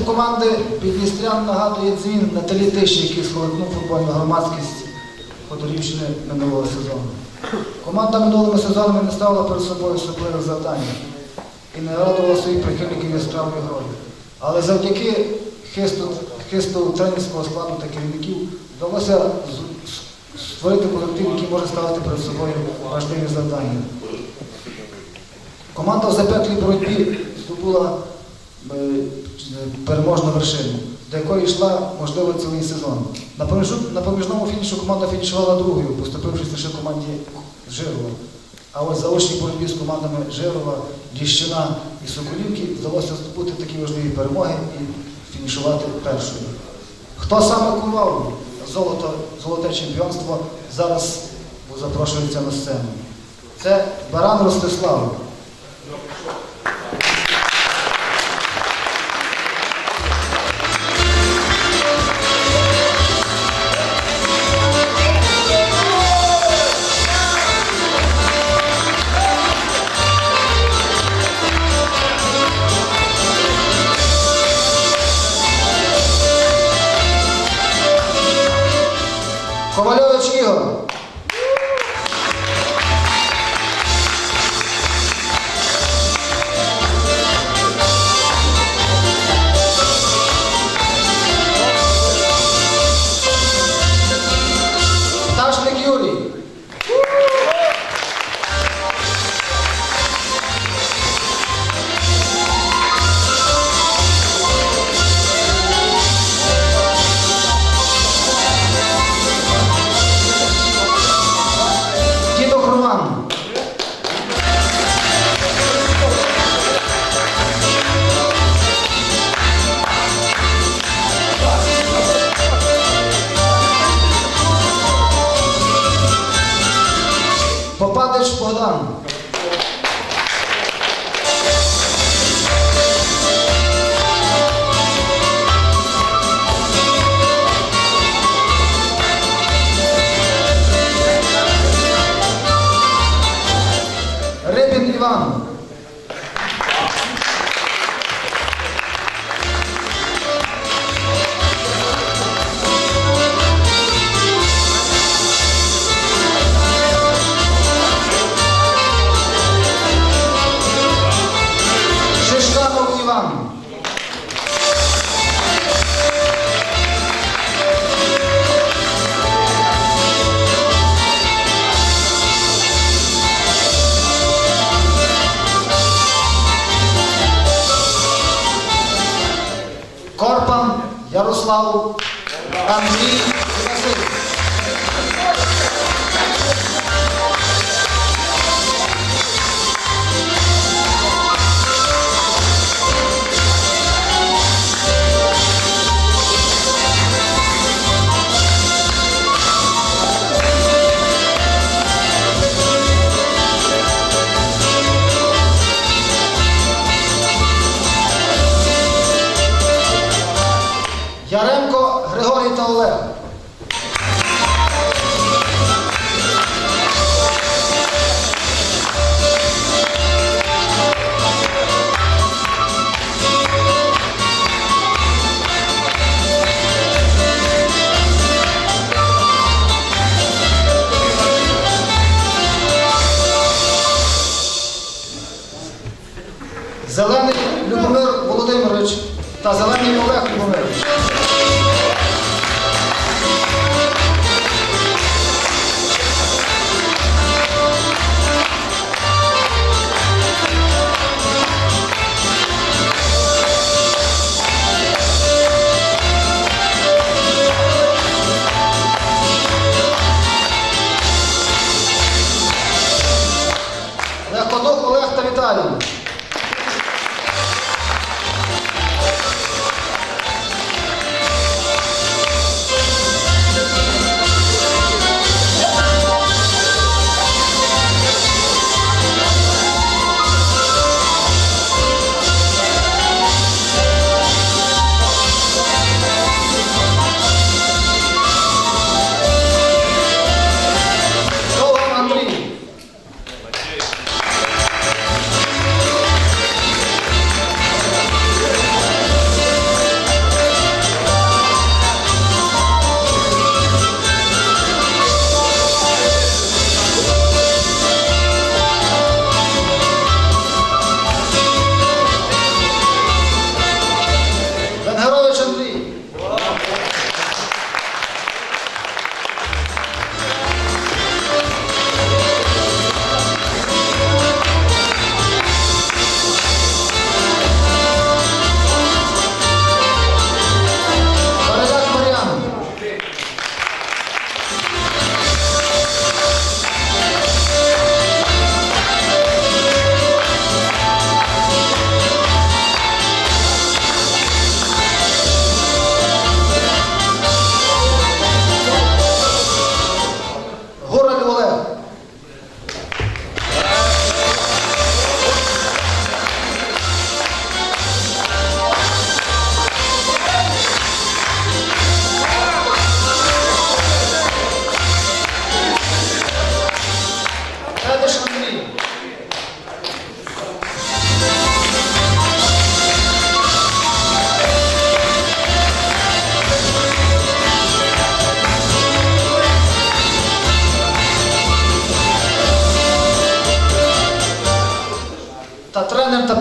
Виступ команди Підністрян нагадує дзвін на тлі тиші, який схоликнув футбольну громадськість Ходорівщини минулого сезону. Команда минулими сезонами не ставила перед собою особливих завдань і не радувала своїх прихильників яскравою грою. Але завдяки хисту, хисту тренерського складу та керівників вдалося створити колектив, який може ставити перед собою важливі завдання. Команда в запеклій боротьбі здобула переможну вершину, до якої йшла, можливо, цілий сезон. На, проміжному фінішу команда фінішувала другою, поступившись лише команді Жирова. А ось заочній боротьбі з командами Жирова, Діщина і Соколівки вдалося здобути такі важливі перемоги і фінішувати першою. Хто саме кував золото, золоте чемпіонство, зараз запрошується на сцену. Це Баран Ростислав. Trabalhou, Tio. Попадич Богдан. Рибін Іван. Корпан Ярослав Андрій Яремко Григорій та Олег.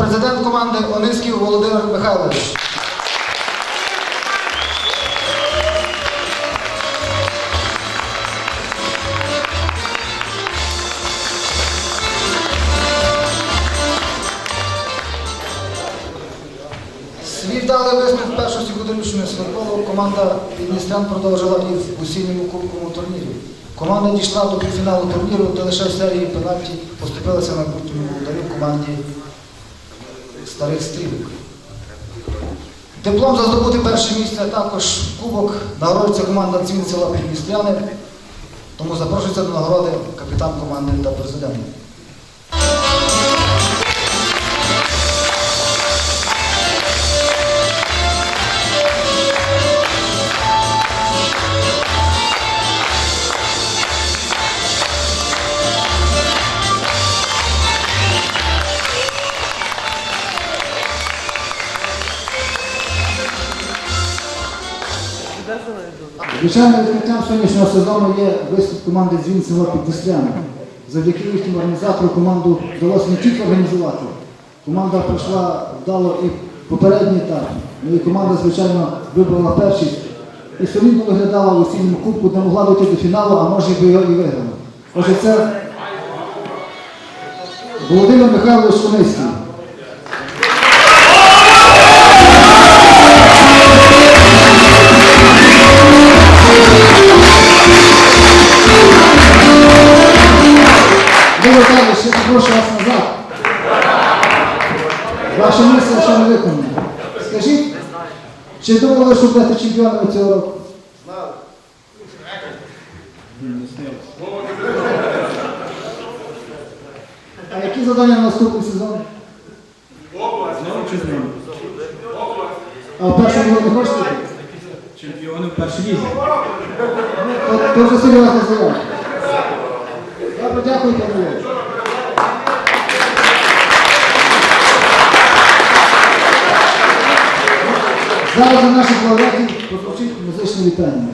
Президент команди Ониськів Володимир Михайлович. Свій вдалий виступ першого сьогоднішнього футболу команда Підністрян продовжила і в усінньому кубковому турнірі. Команда дійшла до півфіналу турніру, де лише в серії пенальті поступилася на майбутньому ударі команді старих стрілок. Диплом за здобути перше місце, а також кубок нагороджується команда Дзвін села Підністряни. Тому запрошується до нагороди капітан команди та президент. Звичайно, відкриттям сьогоднішнього сезону є виступ команди Дзвін село Піднестряне. Завдяки їхньому організатору команду вдалося не тільки організувати. Команда пройшла вдало і попередній етап. Ну і команда, звичайно, вибрала першість. І солідно виглядала у цілому кубку, де могла дойти до фіналу, а може би його і виграла. Отже, це Володимир Михайлович Кониський. Чи думали, що будете чемпіонами цього року? А які завдання на наступний сезон? А в першому ви не хочете? Чемпіони в першій лізі. То, то вже серйозна. Добре, дякую, пане Зараз до наших лауреатів прозвучить музичне вітання.